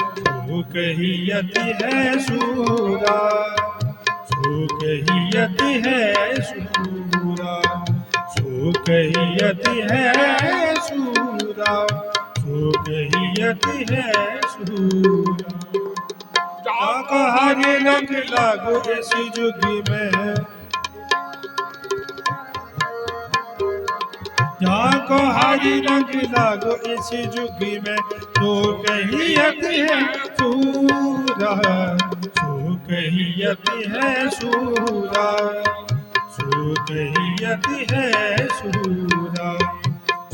ਸੋ ਕਹੀਅਤਿ ਹੈ ਸੂਰਾ ਸੋ ਕਹੀਅਤਿ ਹੈ ਸੂਰਾ ਸੋ ਕਹੀਅਤਿ ਹੈ ਸੂਰਾ ਸੋ ਕਹੀਅਤਿ ਹੈ ਸੂਰਾ। ਚਾਕ ਹਰ ਰੰਗ ਇਸ ਜੁਗ ਮੈਂ। में जाको हरे रंग लागो इस युग में तो कहियत है सूरा सो कहियत है सूरा सो कहियत है सूरा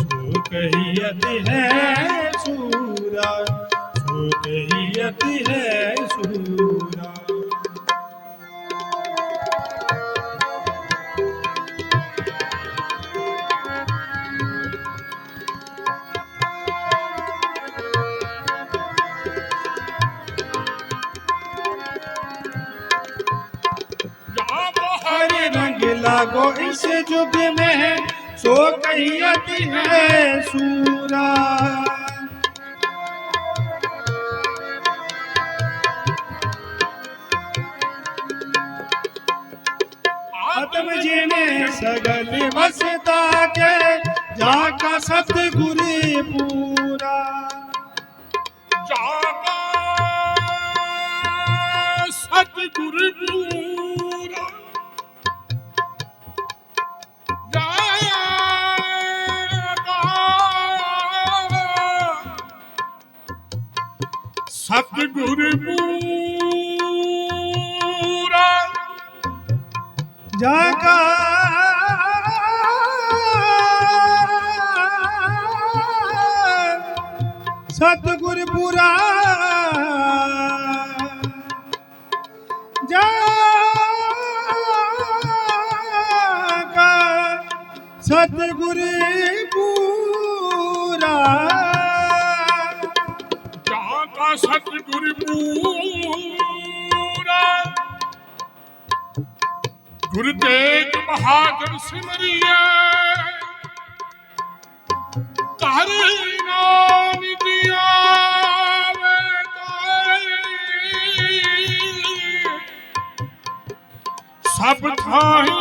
सो कहियत है सूरा सो कहियत है जागो इस युग में सो कहत है सूरा आत्म जिने सगल वसता के जाका सतगुरु पूरा जाका सतगुरु पूरा ਸਤਿਗੁਰ ਪੂਰਾ। ਜਗਾ ਸਤਿਗੁਰ ਪੂਰਾ। ਜਗਾ ਪੂਰਾ। ਸਤਿਗੁਰ ਪੂਰਾ ਤੇਗ ਬਹਾਦਰ ਸਿਮਰਿਆ ਕਰ ਨਾਮ ਦਿਆ ਸਭ ਥਾਈ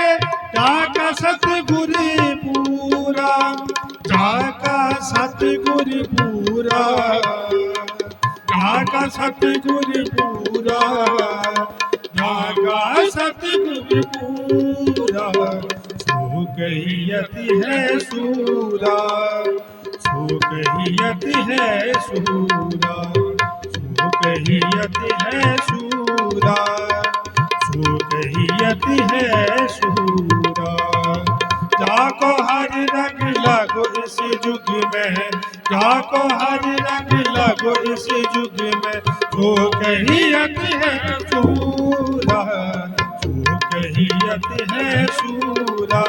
ਜਾਕਾ ਸਤਿਗੁਰ ਪੂਰਾ ਜਾਕਾ ਸਤਿਗੁਰ ਪੂਰਾ ਜਾਕਾ ਸਤਿਗੁਰ ਪੂਰਾ ਜਾਕਾ ਸਤਿਗੁਰ ਪੂਰਾ। ਸੋ ਕਹੀਅਤ ਹੈ ਸੂਰਾ, ਸੋ ਕਹੀਅਤ ਹੈ ਸੂਰਾ, ਸੋ ਕਹੀਅਤ ਹੈ ਸੂਰਾ ਹੈ ਸੂਰਾ। ਹੈ ਸੂਰਾ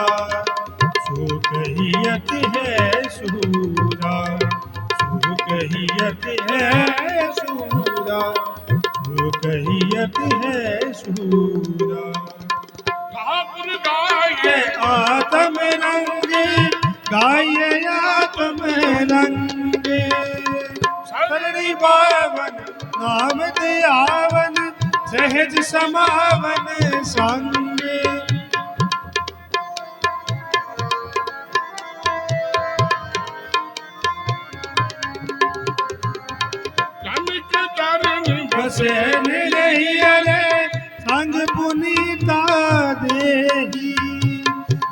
ਸੋ ਕਹੀਅਤ ਹੈ ਸੂਰਾ ਸੋ ਕਹੀਅਤ ਹੈ ਸੂਰਾ ਸੋ ਕਹੀਅਤ ਹੈ ਸੂਰਾ। ਠਾਕੁਰ ਗਾਏ ਆਤਮ ਰੰਗੇ ਗਾਏ ਆਤਮ ਰੰਗੇ। ਸਰਣੀ ਬਾਵਨ ਨਾਮ ਤੇ ਆਵਨ ਸਹਿਜ ਸਮਾਵਨ ਸੰਗ ਸੈਨ ਰਹੀ ਅਲੇ ਸੰਗ ਪੁਨੀਤਾ ਦੇਹੀ।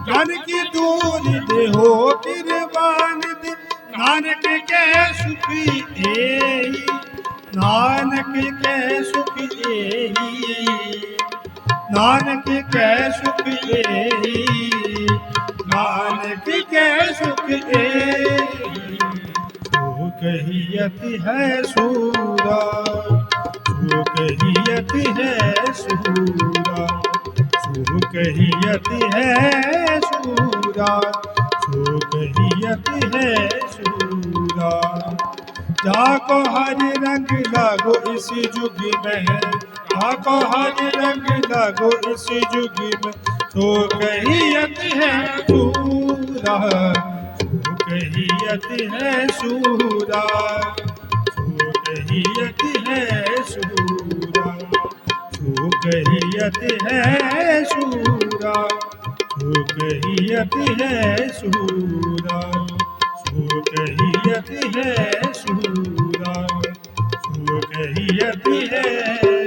ਜਨ ਕੀ ਦੂਰ ਦੇ ਹੋ ਕਿਰਬਾਨ ਦੇ, ਨਾਨਕ ਕੈ ਸੁਖੀ ਏਹੀ ਨਾਨਕ ਕੈ ਸੁਖੀ ਏਹੀ ਨਾਨਕ ਕੈ ਸੁਖੀ ਏਹੀ ਨਾਨਕ ਕੈ ਸੁਖ ਏਹੀ ਸੋ ਕਹੀਅਤ ਹੈ ਸੂਰਾ। ਸੁਖ ਕਹੀਅਤਿ ਹੈ ਸੂਰਾ। ਸੁਖ ਕਹੀਅਤਿ ਹੈ ਸੂਰਾ। ਸੁਖ ਕਹੀਅਤਿ ਹੈ ਸੂਰਾ। ਜਾਕੋ ਹਰਿ ਰੰਗ ਲਾਗੋ ਇਸ ਜੁਗ ਮਹਿ ਜਾਕੋ ਹਰਿ ਰੰਗ ਲਾਗੋ ਇਸ ਜੁਗ ਮਹਿ ਸੋ ਕਹੀਅਤ ਹੈ ਸੂਰਾ। ਸੋ ਕਹੀਅਤ ਹੈ ਸੂਰਾ। ਸੋ ਕਹੀਅਤ ਹੈ कहियत है सूरा तो कहियत है सूरा सो कहियत है सूरा सो कहियत है